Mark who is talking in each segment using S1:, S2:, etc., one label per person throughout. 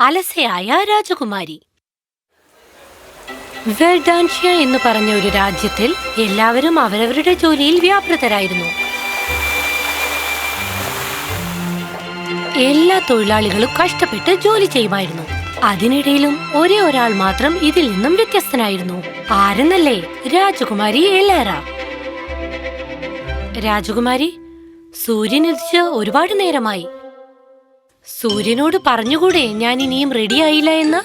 S1: അലസയായ രാജകുമാരി. വെർഡാൻഷ്യ എന്ന് പറഞ്ഞ ഒരു രാജ്യത്തിൽ എല്ലാവരും അവരവരുടെ ജോലിയിൽ വ്യാപൃതരായിരുന്നു. എല്ലാ തൊഴിലാളികളും കഷ്ടപ്പെട്ട് ജോലി ചെയ്യുമായിരുന്നു. അതിനിടയിലും ഒരേ ഒരാൾ മാത്രം ഇതിൽ നിന്നും വ്യത്യസ്തനായിരുന്നു. ആരെന്നല്ലേ? രാജകുമാരി എലേറ. രാജകുമാരി സൂര്യൻ ഒരുപാട് നേരമായി. സൂര്യനോട് പറഞ്ഞുകൂടെ ഞാൻ ഇനിയും റെഡിയായില്ല എന്ന്?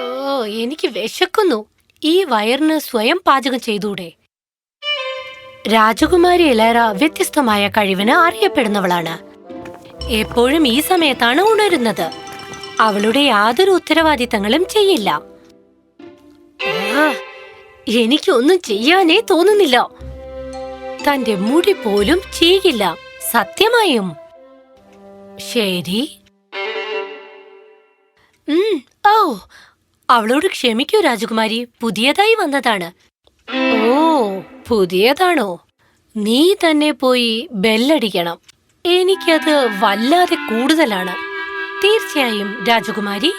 S1: ഓ എനിക്ക് വിശക്കുന്നു. ഈ വയറിന് സ്വയം പാചകം ചെയ്തൂടെ? രാജകുമാരി എലാര വ്യത്യസ്തമായ കഴിവിന് അറിയപ്പെടുന്നവളാണ്. എപ്പോഴും ഈ സമയത്താണ് ഉണരുന്നത്. അവളുടെ യാതൊരു ഉത്തരവാദിത്തങ്ങളും ചെയ്യില്ല. എനിക്കൊന്നും ചെയ്യാനേ തോന്നുന്നില്ല. തന്റെ മുടി പോലും ചെയ്യില്ല. സത്യമായും. ശരി. ഓ അവളോട് ക്ഷമിക്കൂ രാജകുമാരി. പുതിയതായി വന്നതാണ്. ഓ പുതിയതാണോ? നീ തന്നെ പോയി ബെല്ലടിക്കണം. എനിക്കത് വല്ലാതെ കൂടുതലാണ്. തീർച്ചയായും രാജകുമാരി.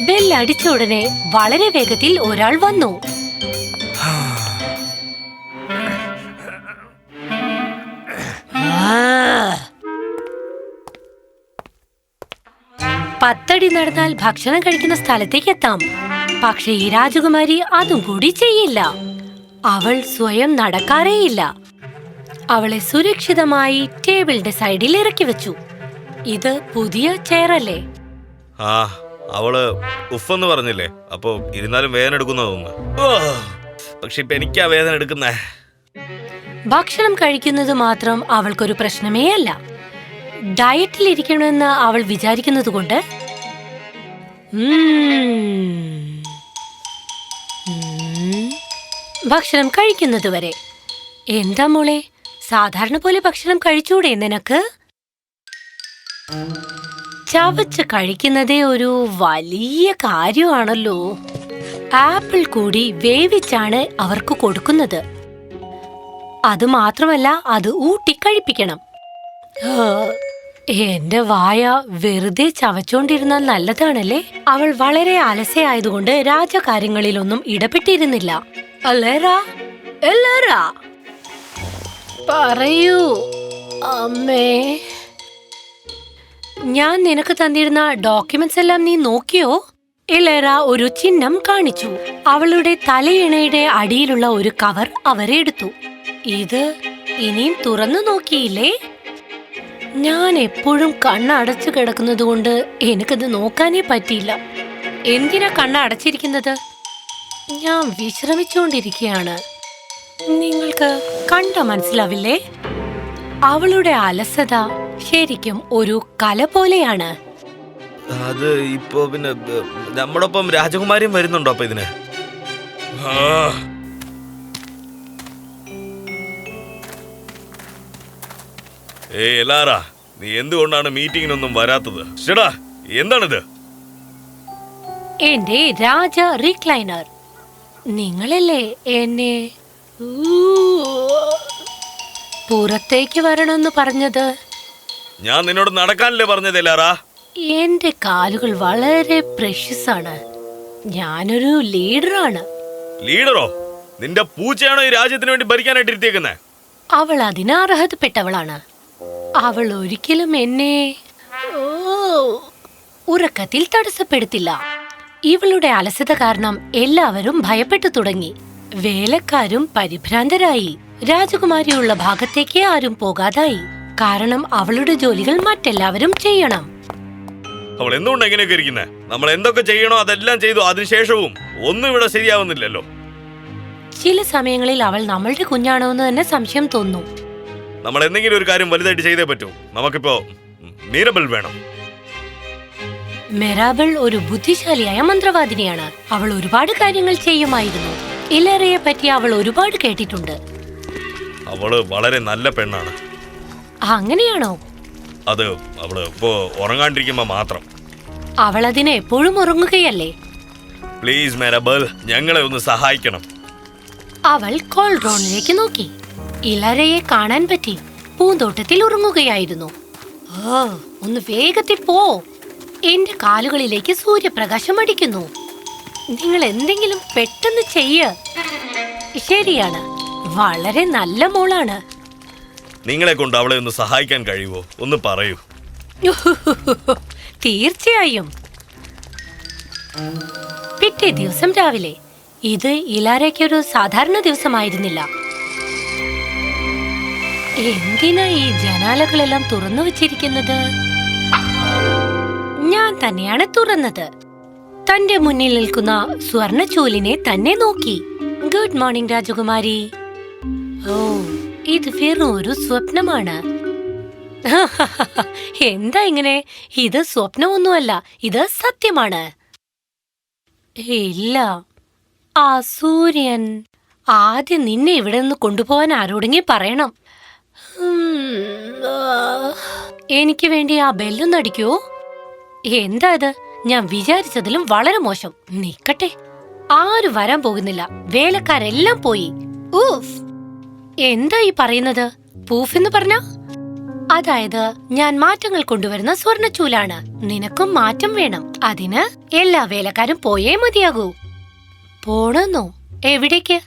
S1: ബെല്ലടിച്ച ഉടനെ വളരെ വേഗത്തിൽ ഒരാൾ വന്നു. പത്തടി നടന്നാൽ ഭക്ഷണം കഴിക്കുന്ന സ്ഥലത്തേക്ക് എത്താം. പക്ഷെ ഈ രാജകുമാരി അതും കൂടി ചെയ്യില്ല. അവൾ സ്വയം നടക്കാറേയില്ല. അവളെ സുരക്ഷിതമായി ടേബിളിന്റെ സൈഡിൽ ഇറക്കി വെച്ചു. ഇത് പുതിയ ചെയറല്ലേ
S2: ആ അവൾ ഉഫെന്ന് പറഞ്ഞില്ലേ? അപ്പൊ ഇരുന്നാലും വേദന എടുക്കുന്ന തോന്നുന്നു. ഓ, പക്ഷെ ഇപ്പൊ എനിക്കാ വേദന എടുക്കുന്നേ.
S1: ഭക്ഷണം കഴിക്കുന്നത് മാത്രം അവൾക്കൊരു പ്രശ്നമേ അല്ല. ഡയറ്റിൽ ഇരിക്കണമെന്ന് അവൾ വിചാരിക്കുന്നത് കൊണ്ട്. ഭക്ഷണം കഴിക്കുന്നത് വരെ. എന്താ മോളെ? സാധാരണ പോലെ ഭക്ഷണം കഴിച്ചൂടെ നിനക്ക്? ചവച്ച് കഴിക്കുന്നതേ ഒരു വലിയ കാര്യമാണല്ലോ. ആപ്പിൾ കൂടി വേവിച്ചാണ് അവർക്ക് കൊടുക്കുന്നത്. അത് മാത്രമല്ല അത് ഊട്ടി കഴിപ്പിക്കണം. ആ, എന്റെ വായ വെറുതെ ചവച്ചോണ്ടിരുന്നാൽ നല്ലതാണല്ലേ? അവൾ വളരെ അലസയായതുകൊണ്ട് രാജകാര്യങ്ങളിലൊന്നും ഇടപെട്ടിരുന്നില്ല. പറയൂ. അമ്മേ. ഞാൻ നിനക്ക് തന്നിരുന്ന ഡോക്യുമെന്റ്സ് എല്ലാം നീ നോക്കിയോ? ഇളേറ ഒരു ചിഹ്നം കാണിച്ചു. അവളുടെ തലയിണയുടെ അടിയിലുള്ള ഒരു കവർ അവരെടുത്തു ഇത് ഇനിയും തുറന്നു നോക്കിയില്ലേ? ഞാൻ എപ്പോഴും കണ്ണടച്ചു കിടക്കുന്നത് കൊണ്ട് എനിക്കത് നോക്കാനേ പറ്റിയില്ല. എന്തിനാ കണ്ണ അടച്ചിരിക്കുന്നത് ഞാൻ വിശ്രമിച്ചുകൊണ്ടിരിക്കുകയാണ് നിങ്ങൾക്ക് കണ്ട മനസ്സിലാവില്ലേ? അവളുടെ അലസത ശരിക്കും ഒരു കല പോലെയാണ്.
S2: അത് ഇപ്പോ പിന്നെ ഏ, നമ്മുടെ ഒപ്പം രാജകുമാരിയും വരുന്നുണ്ടോ അപ്പൊ ഇതിന്? ഏ എല്ലാറാ നീ എന്തുകൊണ്ടാണ് മീറ്റിങ്ങിനൊന്നും വരാത്തത്? ചേടാ എന്താണിത്?
S1: എന്റെ രാജ റീക്ലൈനർ നിങ്ങളല്ലേ എന്നെ പുറത്തേക്ക് വരണമെന്ന് പറഞ്ഞത്?
S2: ഞാൻ നിന്നോട് നടക്കാനല്ലേ പറഞ്ഞതല്ലാറാ
S1: എന്റെ കാലുകൾ വളരെ പ്രഷ്യസ് ആണ് ഞാനൊരു ലീഡറാണ്.
S2: ലീഡറോ? നിന്റെ പൂച്ചയാണോ ഈ രാജ്യത്തിന് വേണ്ടി ഭരിക്കാനായിട്ട് ഇരുത്തിയേക്കുന്നേ?
S1: അവൾ അതിന് അർഹതപ്പെട്ടവളാണ്. അവൾ ഒരിക്കലും എന്നെ ഉറക്കത്തിൽ തടസ്സപ്പെടുത്തില്ല. ഇവളുടെ അലസത കാരണം എല്ലാവരും ഭയപ്പെട്ടു തുടങ്ങി. വേലക്കാരും പരിഭ്രാന്തരായി. രാജകുമാരിയുള്ള ഭാഗത്തേക്ക് ആരും പോകാതായി. കാരണം അവളുടെ ജോലികൾ മറ്റെല്ലാവരും ചെയ്യണം.
S2: അവൾ എന്തുകൊണ്ട് എങ്ങനെയൊക്കെ ഇരിക്കുന്നത് നമ്മൾ എന്തൊക്കെ ചെയ്യണോ അതെല്ലാം ചെയ്തു അതിനുശേഷവും ഒന്നും ഇവിടെ ശരിയാവുന്നില്ലല്ലോ.
S1: ചില സമയങ്ങളിൽ അവൾ നമ്മളുടെ കുഞ്ഞാണോ എന്ന് തന്നെ സംശയം തോന്നുന്നു
S2: നമ്മൾ എന്തെങ്കിലും ഒരു കാര്യം വലുതായിട്ട് ചെയ്തേ പറ്റൂ. നമുക്കിപ്പോ മീരബിൾ വേണം.
S1: മെറാബിൾ ഒരു ബുദ്ധിശാലിയായ മന്ത്രവാദിനിയാണ്. അവൾ ഒരുപാട് കാര്യങ്ങൾ ചെയ്യുമായിരുന്നു. ഇലറയെ പറ്റി അവൾ ഒരുപാട് കേട്ടിട്ടുണ്ട്.
S2: അവൾ വളരെ നല്ല പെണ്ണാണ്.
S1: അങ്ങനെയാണോ?
S2: അത് അവൾ ഇപ്പോ ഉറങ്ങാണ്ടിരിക്കുമ്പോ മാത്രം.
S1: അവൾ അതിനെ എപ്പോഴും ഉറങ്ങുകയല്ലേ?
S2: പ്ലീസ് മെരബൽ ഞങ്ങളെ ഒന്ന് സഹായിക്കണം.
S1: അവൾ കോൾഡ്രോണിലേക്ക് നോക്കി. ഇലരയെ കാണാൻ പറ്റി. പൂന്തോട്ടത്തിൽ ഉറങ്ങുകയായിരുന്നു. ഓ ഒന്ന് വേഗത്തിൽ പോ. എന്റെ കാലുകളിലേക്ക് സൂര്യപ്രകാശം അടിക്കുന്നു. നിങ്ങൾ എന്തെങ്കിലും പെട്ടെന്ന് ചെയ്യ. ശരിയാണ്. വളരെ നല്ല മോളാണ്.
S2: നിങ്ങളെ കൊണ്ട് അവളെ ഒന്ന് സഹായിക്കാൻ കഴിയുമോ ഒന്ന് പറയൂ.
S1: തീർച്ചയായും. പിറ്റേ ദിവസം രാവിലെ. ഇത് ഇലാരയ്ക്കൊരു സാധാരണ ദിവസമായിരുന്നില്ല. എന്തിനാ ഈ ജനാലകളെല്ലാം തുറന്നു വച്ചിരിക്കുന്നത്? ഞാൻ തന്നെയാണ് തുറന്നത്. തന്റെ മുന്നിൽ നിൽക്കുന്ന സ്വർണച്ചൂലിനെ തന്നെ നോക്കി. ഗുഡ് മോർണിംഗ് രാജകുമാരി. ഓ ഇത് വെറും ഒരു സ്വപ്നമാണ്. എന്താ ഇങ്ങനെ? ഇത് സ്വപ്നമൊന്നുമല്ല ഇത് സത്യമാണ്. ഇല്ല. ആ സൂര്യൻ ആദ്യം നിന്നെ ഇവിടെ നിന്ന് കൊണ്ടുപോകാൻ ആരോടെങ്കിലും പറയണം. എനിക്ക് വേണ്ടി ആ ബെല്ലൊന്ന് അടിക്കുവോ എന്താ ഇത്? ഞാൻ വിചാരിച്ചതിലും വളരെ മോശം. നിക്കട്ടെ. ആരും വരാൻ പോകുന്നില്ല. വേലക്കാരെല്ലാം പോയി. ഊഫ് എന്താ ഈ പറയുന്നത്? പൂഫ് എന്ന് പറഞ്ഞ? അതായത് ഞാൻ മാറ്റങ്ങൾ കൊണ്ടുവരുന്ന സ്വർണച്ചൂലാണ് നിനക്കും മാറ്റം വേണം. അതിന് എല്ലാ വേലക്കാരും പോയേ മതിയാകൂ. പോണെന്നോ? എവിടേക്ക്?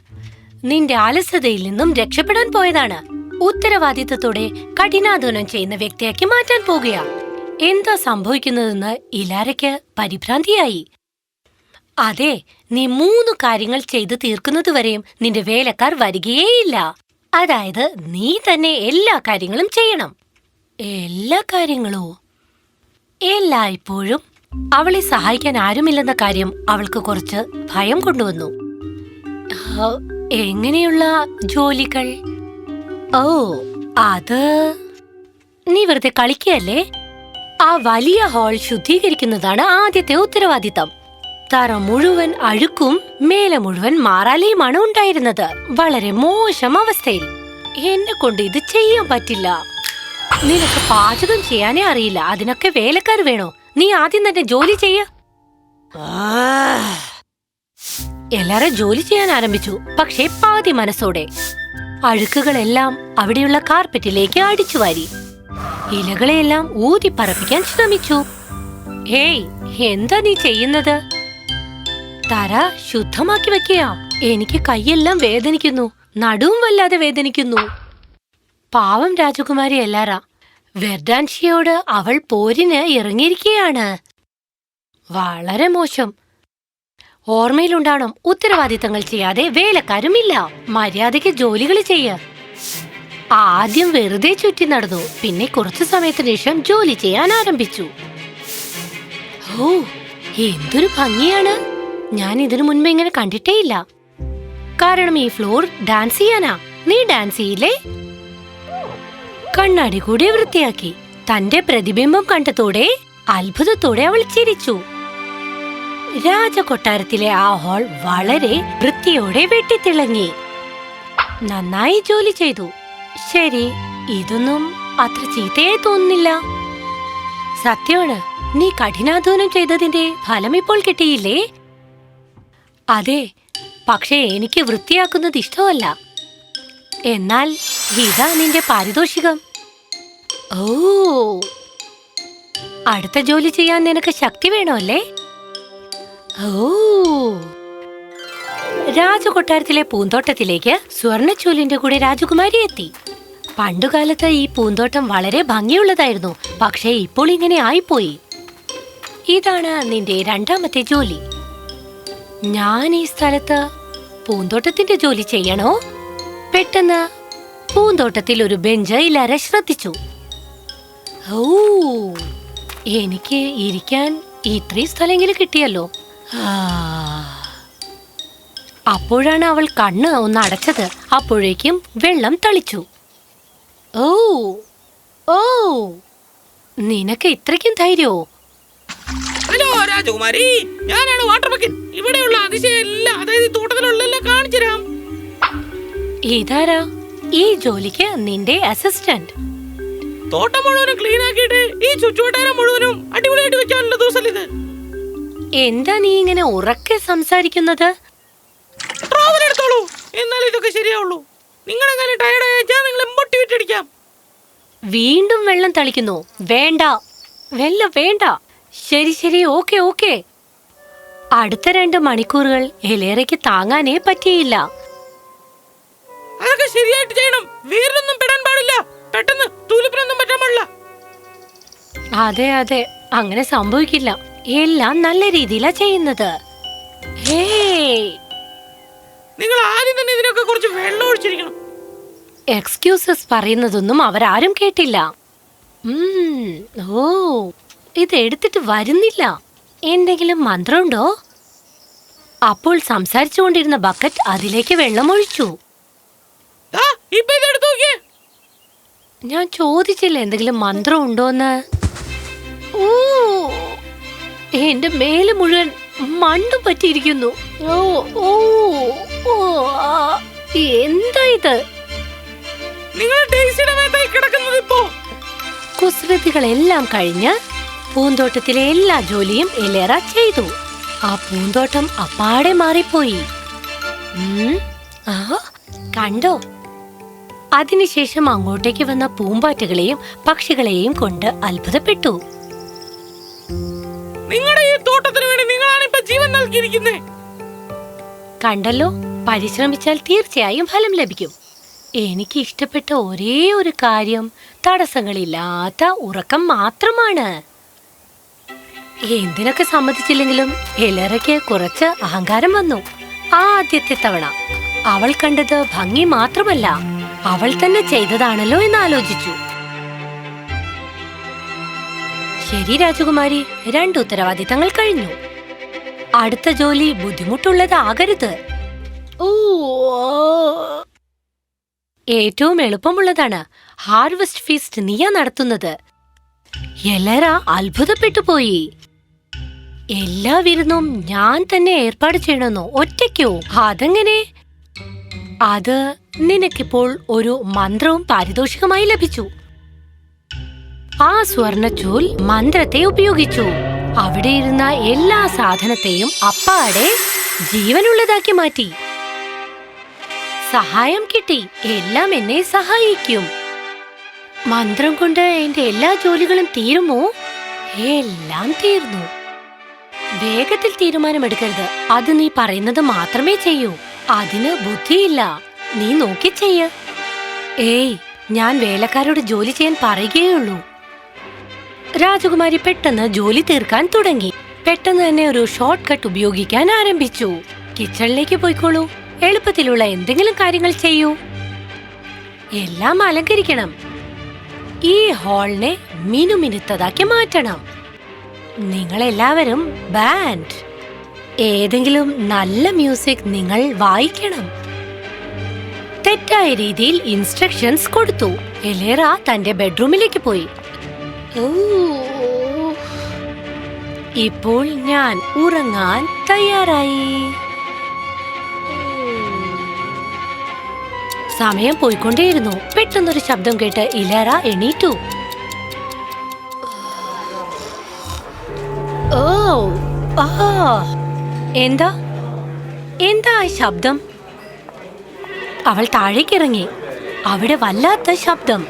S1: നിന്റെ ആലസ്യതയിൽ നിന്നും രക്ഷപ്പെടാൻ പോയതാണ്. ഉത്തരവാദിത്തത്തോടെ കഠിനാധ്വാനം ചെയ്യുന്ന വ്യക്തിയാക്കി മാറ്റാൻ പോകുക. എന്താ സംഭവിക്കുന്നതെന്ന് ഇലാരയ്ക്ക് പരിഭ്രാന്തിയായി. അതെ നീ മൂന്ന് കാര്യങ്ങൾ ചെയ്തു തീർക്കുന്നതുവരെയും നിന്റെ വേലക്കാർ വരികയേയില്ല. അതായത് നീ തന്നെ എല്ലാ കാര്യങ്ങളും ചെയ്യണം. എല്ലാ കാര്യങ്ങളോ? എല്ലായ്പ്പോഴും അവളെ സഹായിക്കാൻ ആരുമില്ലെന്ന കാര്യം അവൾക്ക് കുറച്ച് ഭയം കൊണ്ടുവന്നു. എങ്ങനെയുള്ള ജോലികൾ? ഓ അത് നീ വെറുതെ കളിക്കുകയല്ലേ? ആ വലിയ ഹാൾ ശുദ്ധീകരിക്കുന്നതാണ് ആദ്യത്തെ ഉത്തരവാദിത്തം. തറ മുഴുവൻ അഴുക്കും മേലെ മുഴുവൻ മാറാലയുമാണ് ഉണ്ടായിരുന്നത്. വളരെ മോശം അവസ്ഥയിൽ. എന്നെ കൊണ്ട് ഇത് ചെയ്യാൻ പറ്റില്ല. നിനക്ക് പാചകം ചെയ്യാനേ അറിയില്ല. അതിനൊക്കെ വേലക്കാർ വേണോ? നീ ആദ്യം തന്നെ ജോലി ചെയ്യ. എല്ലാരും ജോലി ചെയ്യാൻ ആരംഭിച്ചു. പക്ഷേ പാതി മനസ്സോടെ. അഴുക്കുകളെല്ലാം അവിടെയുള്ള കാർപ്പറ്റിലേക്ക് അടിച്ചു വാരി. ഇലകളെയെല്ലാം ഊതി പറപ്പിക്കാൻ ശ്രമിച്ചു. ഹേയ് എന്താ നീ ചെയ്യുന്നത്? തര ശുദ്ധമാക്കി വെക്കുക എനിക്ക് കൈയെല്ലാം വേദനിക്കുന്നു. നടുവും വല്ലാതെ വേദനിക്കുന്നു. പാവം രാജകുമാരി എല്ലാറ വെർഡാൻഷിയോട് അവൾ പോരിന് ഇറങ്ങിയിരിക്കുകയാണ്. വളരെ മോശം. ഓർമ്മയിലുണ്ടാവണം ഉത്തരവാദിത്തങ്ങൾ ചെയ്യാതെ വേലക്കാരുമില്ല. മര്യാദയ്ക്ക് ജോലികൾ ചെയ്യ. ആദ്യം വെറുതെ ചുറ്റി നടന്നു പിന്നെ കുറച്ചു സമയത്തിന് ശേഷം ജോലി ചെയ്യാൻ ആരംഭിച്ചു. ഓ എന്തൊരു ഭംഗിയാണ്. ഞാൻ ഇതിനു മുൻപ് ഇങ്ങനെ കണ്ടിട്ടേയില്ല. കാരണം ഈ ഫ്ലോർ ഡാൻസ് ചെയ്യാനാ. നീ ഡാൻസ് ചെയ്യില്ലേ? കണ്ണാടി കൂടി വൃത്തിയാക്കി. തന്റെ പ്രതിബിംബം കണ്ടതോടെ അത്ഭുതത്തോടെ അവൾ ചിരിച്ചു. രാജകൊട്ടാരത്തിലെ ആ ഹാൾ വളരെ വൃത്തിയോടെ വെട്ടിത്തിളങ്ങി. നന്നായി ജോലി ചെയ്തു. ശരി ഇതൊന്നും അത്ര ചീത്തയായി തോന്നുന്നില്ല. സത്യമാണ് നീ കഠിനാധ്വാനം ചെയ്തതിന്റെ ഫലം ഇപ്പോൾ കിട്ടിയില്ലേ? അതെ പക്ഷേ എനിക്ക് വൃത്തിയാക്കുന്നത് ഇഷ്ടമല്ല. എന്നാൽ ഇതാ നിന്റെ പാരിതോഷികം. ഓ അടുത്ത ജോലി ചെയ്യാൻ നിനക്ക് ശക്തി വേണമല്ലേ? ഓ രാജകൊട്ടാരത്തിലെ പൂന്തോട്ടത്തിലേക്ക് സ്വർണച്ചൂലിന്റെ കൂടെ രാജകുമാരി എത്തി. പണ്ടുകാലത്ത് ഈ പൂന്തോട്ടം വളരെ ഭംഗിയുള്ളതായിരുന്നു പക്ഷേ ഇപ്പോൾ ഇങ്ങനെ ആയിപ്പോയി. ഇതാണ് നിന്റെ രണ്ടാമത്തെ ജോലി. ഞാൻ ഈ സ്ഥലത്ത് പൂന്തോട്ടത്തിന്റെ ജോലി ചെയ്യണോ? പെട്ടെന്ന് പൂന്തോട്ടത്തിൽ ഒരു ബെഞ്ച് ഇല്ലാരെ ശ്രദ്ധിച്ചു. ഓ എനിക്ക് ഇരിക്കാൻ ഇത്രയും സ്ഥലമെങ്കിലും കിട്ടിയല്ലോ. അപ്പോഴാണ് അവൾ കണ്ണ് ഒന്ന് അടച്ചത്. അപ്പോഴേക്കും വെള്ളം തളിച്ചു. ഓ ഓ നിനക്ക് ഇത്രയ്ക്കും ധൈര്യമോ
S3: ഹലോ രാജകുമാരി. ഞാനാണ് വാട്ടർ ബക്കറ്റ്. ഇവിടെയുള്ള അതിശയം എല്ലാം അതായത് തോട്ടത്തിലുള്ള എല്ലാം കാണിച്ചു തരാം.
S1: ഇതാരാ? ഈ ജോലിക്ക് നിന്റെ അസിസ്റ്റന്റ്
S3: തോട്ടം മുഴുവനും ക്ലീൻ ആക്കിയിട്ട് ഈ ചുറ്റുവട്ടാരം മുഴുവനും അടിപൊളിയായിട്ട് വെക്കാനുള്ള ദിവസം ഇത്?
S1: എന്താ നീ ഇങ്ങനെ ഉറക്കെ സംസാരിക്കുന്നത്?
S3: ട്രാവൽ എടുത്തോളൂ. എന്നാൽ ഇതൊക്കെ ശരിയാവുള്ളൂ. നിങ്ങളെങ്ങനെ ടയർഡ് അയച്ചാൽ നിങ്ങളെ മോട്ടിവേറ്റ് അടിക്കാം.
S1: വീണ്ടും വെള്ളം തളിക്കുന്നു. വേണ്ട. വെള്ളം വേണ്ട. ശരി ശരി ഓക്കെ ഓക്കെ. അടുത്ത രണ്ട് മണിക്കൂറുകൾ എലേറയ്ക്ക് താങ്ങാനേ പറ്റിയില്ല.
S3: അതൊക്കെ ശരിയായിട്ട് ചെയ്യണം. വീറിലൊന്നും പെടാൻ പാടില്ല. പെട്ടെന്ന് തൂലിപ്പിനൊന്നും പറ്റാൻ പാടില്ല.
S1: അതെ അതെ. അങ്ങനെ സംഭവിക്കില്ല. എല്ലാം നല്ല രീതിയിലാ ചെയ്യുന്നത്.
S3: നിങ്ങൾ ആദ്യം തന്നെ ഇതിനൊക്കെ കുറച്ച് വെള്ളം ഒഴിച്ചിരിക്കണം.
S1: എക്സ്ക്യൂസസ് പറയുന്നതൊന്നും അവരാരും കേട്ടില്ല. ഓ. ഇത് എടുത്തിട്ട് വരുന്നില്ല. എന്തെങ്കിലും മന്ത്രമുണ്ടോ? അപ്പോൾ സംസാരിച്ചുകൊണ്ടിരുന്ന ബക്കറ്റ് അതിലേക്ക് വെള്ളമൊഴിച്ചു. ഞാൻ ചോദിച്ചില്ല എന്തെങ്കിലും മന്ത്രം ഉണ്ടോന്ന് ഓ എന്റെ മേലെ മുഴുവൻ മണ്ണ് പറ്റിയിരിക്കുന്നു. ഓ ഓ ഓ എന്താ ഇത്? കുസൃതികളെല്ലാം കഴിഞ്ഞ് പൂന്തോട്ടത്തിലെ എല്ലാ ജോലിയും എലേറ ചെയ്തു. ആ പൂന്തോട്ടം അപ്പാടെ മാറിപ്പോയി. ആ കണ്ടോ? അതിനുശേഷം അങ്ങോട്ടേക്ക് വന്ന പൂമ്പാറ്റകളെയും പക്ഷികളെയും കൊണ്ട് അത്ഭുതപ്പെട്ടു.
S3: നിങ്ങളുടെ ഈ തോട്ടത്തിന് വേണ്ടി നിങ്ങളാണ് ഇപ്പൊ ജീവൻ നൽകിയിരിക്കുന്നേ?
S1: കണ്ടല്ലോ പരിശ്രമിച്ചാൽ തീർച്ചയായും ഫലം ലഭിക്കും. എനിക്ക് ഇഷ്ടപ്പെട്ട ഒരേ ഒരു കാര്യം തടസ്സങ്ങളില്ലാത്ത ഉറക്കം മാത്രമാണ്. എന്തിനൊക്കെ സമ്മതിച്ചില്ലെങ്കിലും എലറയ്ക്ക് കുറച്ച് അഹങ്കാരം വന്നു. ആദ്യത്തെ തവണ. അവൾ കണ്ടത് ഭംഗി മാത്രമല്ല അവൾ തന്നെ ചെയ്തതാണല്ലോ എന്ന് ആലോചിച്ചു ശരി രാജകുമാരി രണ്ട് ഉത്തരവാദിത്തങ്ങൾ കഴിഞ്ഞു. അടുത്ത ജോലി ബുദ്ധിമുട്ടുള്ളതാകരുത് ഓ ഏറ്റവും എളുപ്പമുള്ളതാണ് ഹാർവെസ്റ്റ് ഫീസ്റ്റ് നീയാ നടത്തുന്നത്. എലറ അത്ഭുതപ്പെട്ടു പോയി. എല്ലാ വിരുന്നും ഞാൻ തന്നെ ഏർപ്പാട് ചെയ്യണമെന്നോ? ഒറ്റയ്ക്കോ? അതെങ്ങനെ? അത് നിനക്കിപ്പോൾ ഒരു മന്ത്രവും പാരിതോഷികമായി ലഭിച്ചു. ആ സ്വർണച്ചൂൽ മന്ത്രത്തെ ഉപയോഗിച്ചു. അവിടെ ഇരുന്ന എല്ലാ സാധനത്തെയും അപ്പാടെ ജീവനുള്ളതാക്കി മാറ്റി. സഹായം കിട്ടി. എല്ലാം എന്നെ സഹായിക്കും. മന്ത്രം കൊണ്ട് എന്റെ എല്ലാ ജോലികളും തീരുമോ? എല്ലാം തീർന്നു. വേഗത്തിൽ തീരുമാനമെടുക്കരുത്. അത് നീ പറയുന്നത് മാത്രമേ ചെയ്യൂ. അതിന് ബുദ്ധിയില്ല. നീ നോക്കി ചെയ്യ. ഏയ് ഞാൻ വേലക്കാരോട് ജോലി ചെയ്യാൻ പറയുകയുള്ളൂ രാജകുമാരി പെട്ടെന്ന് ജോലി തീർക്കാൻ തുടങ്ങി. പെട്ടെന്ന് തന്നെ ഒരു ഷോർട്ട് കട്ട് ഉപയോഗിക്കാൻ ആരംഭിച്ചു. കിച്ചണിലേക്ക് പോയിക്കോളൂ. എളുപ്പത്തിലുള്ള എന്തെങ്കിലും കാര്യങ്ങൾ ചെയ്യൂ. എല്ലാം അലങ്കരിക്കണം. ഈ ഹാളിനെ മിനുമിനുത്തതാക്കി മാറ്റണം. നിങ്ങളെല്ലാവരും ബാൻഡ് ഏതെങ്കിലും നല്ല മ്യൂസിക് നിങ്ങൾ വായിക്കണം. തെറ്റായ രീതിയിൽ ഇൻസ്ട്രക്ഷൻസ് കൊടുത്തു. എലേറ തന്റെ ബെഡ്റൂമിലേക്ക് പോയി. ഇപ്പോൾ ഞാൻ ഉറങ്ങാൻ തയ്യാറായി. സമയം പോയിക്കൊണ്ടേയിരുന്നു. പെട്ടെന്നൊരു ശബ്ദം കേട്ട് ഇലേറ എണീറ്റു. ഓ ആ. എന്താ? എന്താ ആ ശബ്ദം? അവൾ താഴേക്കിറങ്ങി. അവിടെ വല്ലാത്ത ശബ്ദം.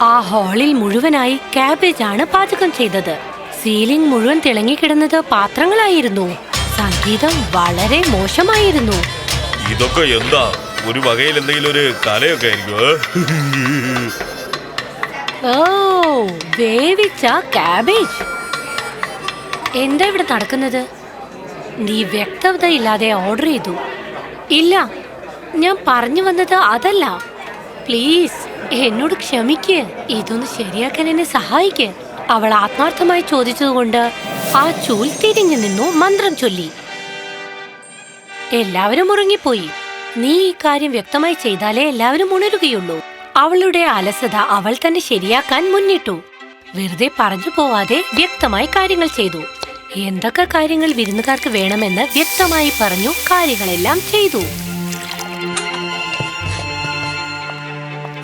S1: ആ ഹാളിൽ മുഴുവനായി കാബേജ് ആണ് പാചകം ചെയ്തത്. സീലിംഗ് മുഴുവൻ തിളങ്ങിക്കിടന്നത് പാത്രങ്ങളായിരുന്നു. സംഗീതം വളരെ മോശമായിരുന്നു.
S2: ഇതൊക്കെ എന്താ? ഒരു വകയിൽ എന്തെങ്കിലും ഒരു കലയൊക്കെ ആയിരിക്കും
S1: ഓ വേവിച്ച കാബേജ് എന്താ ഇവിടെ നടക്കുന്നത്? നീ വ്യക്തത ഇല്ലാതെ ഓർഡർ ചെയ്തു. ഇല്ല ഞാൻ പറഞ്ഞു വന്നത് അതല്ല. പ്ലീസ് എന്നോട് ക്ഷമിക്ക്. ഇതൊന്ന് ശരിയാക്കാൻ എന്നെ സഹായിക്ക്. അവൾ ആത്മാർത്ഥമായി ചോദിച്ചതുകൊണ്ട് ആ ചൂൽ തിരിഞ്ഞു നിന്നു മന്ത്രം ചൊല്ലി. എല്ലാവരും ഉറങ്ങിപ്പോയി. നീ ഈ കാര്യം വ്യക്തമായി ചെയ്താലേ എല്ലാവരും ഉണരുകയുള്ളൂ. അവളുടെ അലസത അവൾ തന്നെ ശരിയാക്കാൻ മുന്നിട്ടു. വെറുതെ പറഞ്ഞു പോവാതെ വ്യക്തമായി കാര്യങ്ങൾ ചെയ്തു. എന്തൊക്കെ കാര്യങ്ങൾ വിരുന്നുകാർക്ക് വേണമെന്ന് വ്യക്തമായി പറഞ്ഞു കാര്യങ്ങളെല്ലാം ചെയ്തു.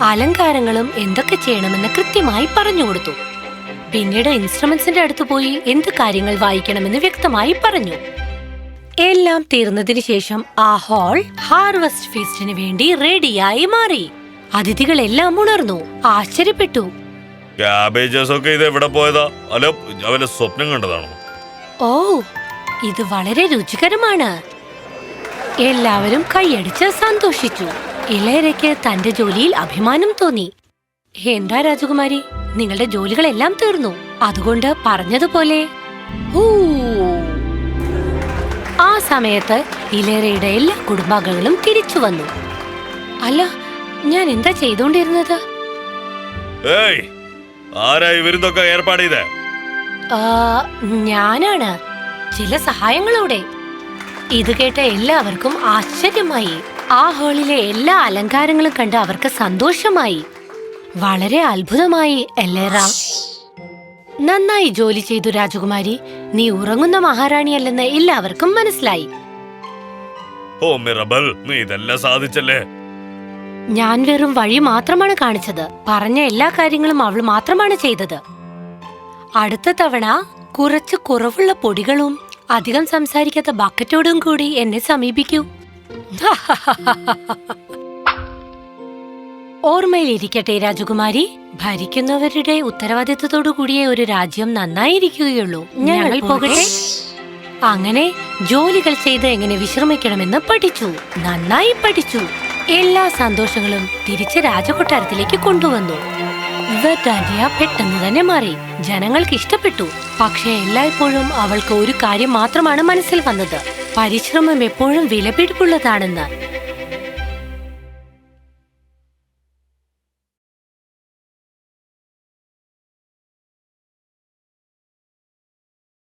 S1: അലങ്കാരങ്ങളും എന്തൊക്കെ ചെയ്യണമെന്ന് കൃത്യമായി പറഞ്ഞു കൊടുത്തു. പിന്നീട് ഇൻസ്ട്രുമെന്റ്സിന്റെ അടുത്ത് പോയി എന്ത് കാര്യങ്ങൾ വായിക്കണമെന്ന് വ്യക്തമായി പറഞ്ഞു. എല്ലാം തീർന്നതിന് ശേഷം ആ ഹാൾ ഹാർവസ്റ്റ് ഫീസ്റ്റിന് വേണ്ടി റെഡിയായി മാറി. അതിഥികളെല്ലാം ഉണർന്നു ആശ്ചര്യപ്പെട്ടു.
S2: ഒക്കെ ഇത് എവിടെ പോയതാ? അല്ല അവന്റെ സ്വപ്നം കണ്ടതാണോ?
S1: ഓ ഇത് വളരെ രുചികരമാണ്. എല്ലാവരും കൈയടിച്ച് സന്തോഷിച്ചു. ഇളയരയ്ക്ക് തന്റെ ജോലിയിൽ അഭിമാനം തോന്നി. എന്താ രാജകുമാരി നിങ്ങളുടെ ജോലികളെല്ലാം തീർന്നു. അതുകൊണ്ട് പറഞ്ഞതുപോലെ. ആ സമയത്ത് ഇലേറയുടെ എല്ലാ കുടുംബാംഗങ്ങളും തിരിച്ചു വന്നു. അല്ല ഞാൻ എന്താ ചെയ്തോണ്ടിരുന്നത്?
S2: ഏയ് ആരാ ഇവരിതൊക്കെ ഏർപ്പാട് ചെയ്തേ?
S1: ഞാനാണ്. ചില സഹായങ്ങളോടെ. ഇത് കേട്ട എല്ലാവർക്കും ആശ്ചര്യമായി. ആ ഹോളിലെ എല്ലാ അലങ്കാരങ്ങളും കണ്ട് അവർക്ക് സന്തോഷമായി. വളരെ അത്ഭുതമായി എല്ലേറ നന്നായി ജോലി ചെയ്തു രാജകുമാരി. നീ ഉറങ്ങുന്ന മഹാറാണിയല്ലെന്ന് എല്ലാവർക്കും മനസ്സിലായി.
S2: ഓ മിറബൽ നീ ഇതെല്ലാം സാധിച്ചല്ലേ?
S1: ഞാൻ വെറും വഴി മാത്രമാണ് കാണിച്ചത്. പറഞ്ഞ എല്ലാ കാര്യങ്ങളും അവൾ മാത്രമാണ് ചെയ്തത്. അടുത്ത തവണ കുറച്ച് കുറവുള്ള പൊടികളും അധികം സംസാരിക്കാത്ത ബക്കറ്റോടും കൂടി എന്നെ സമീപിക്കൂ. ഓർമ്മയിലിരിക്കട്ടെ രാജകുമാരി. ഭരിക്കുന്നവരുടെ ഉത്തരവാദിത്വത്തോടു കൂടിയ ഒരു രാജ്യം നന്നായിരിക്കുകയുള്ളൂ. ഞങ്ങൾ പോകട്ടെ. അങ്ങനെ ജോലികൾ ചെയ്ത് എങ്ങനെ വിശ്രമിക്കണമെന്ന് പഠിച്ചു. നന്നായി പഠിച്ചു. എല്ലാ സന്തോഷങ്ങളും തിരിച്ച് രാജകൊട്ടാരത്തിലേക്ക് കൊണ്ടുവന്നു. വെർഡാൻഡിയ പെട്ടെന്ന് തന്നെ മാറി. ജനങ്ങൾക്ക് ഇഷ്ടപ്പെട്ടു. പക്ഷേ എല്ലായ്പ്പോഴും അവൾക്ക് ഒരു കാര്യം മാത്രമാണ് മനസ്സിൽ വന്നത്. പരിശ്രമം എപ്പോഴും വിലപിടിപ്പുള്ളതാണെന്ന്.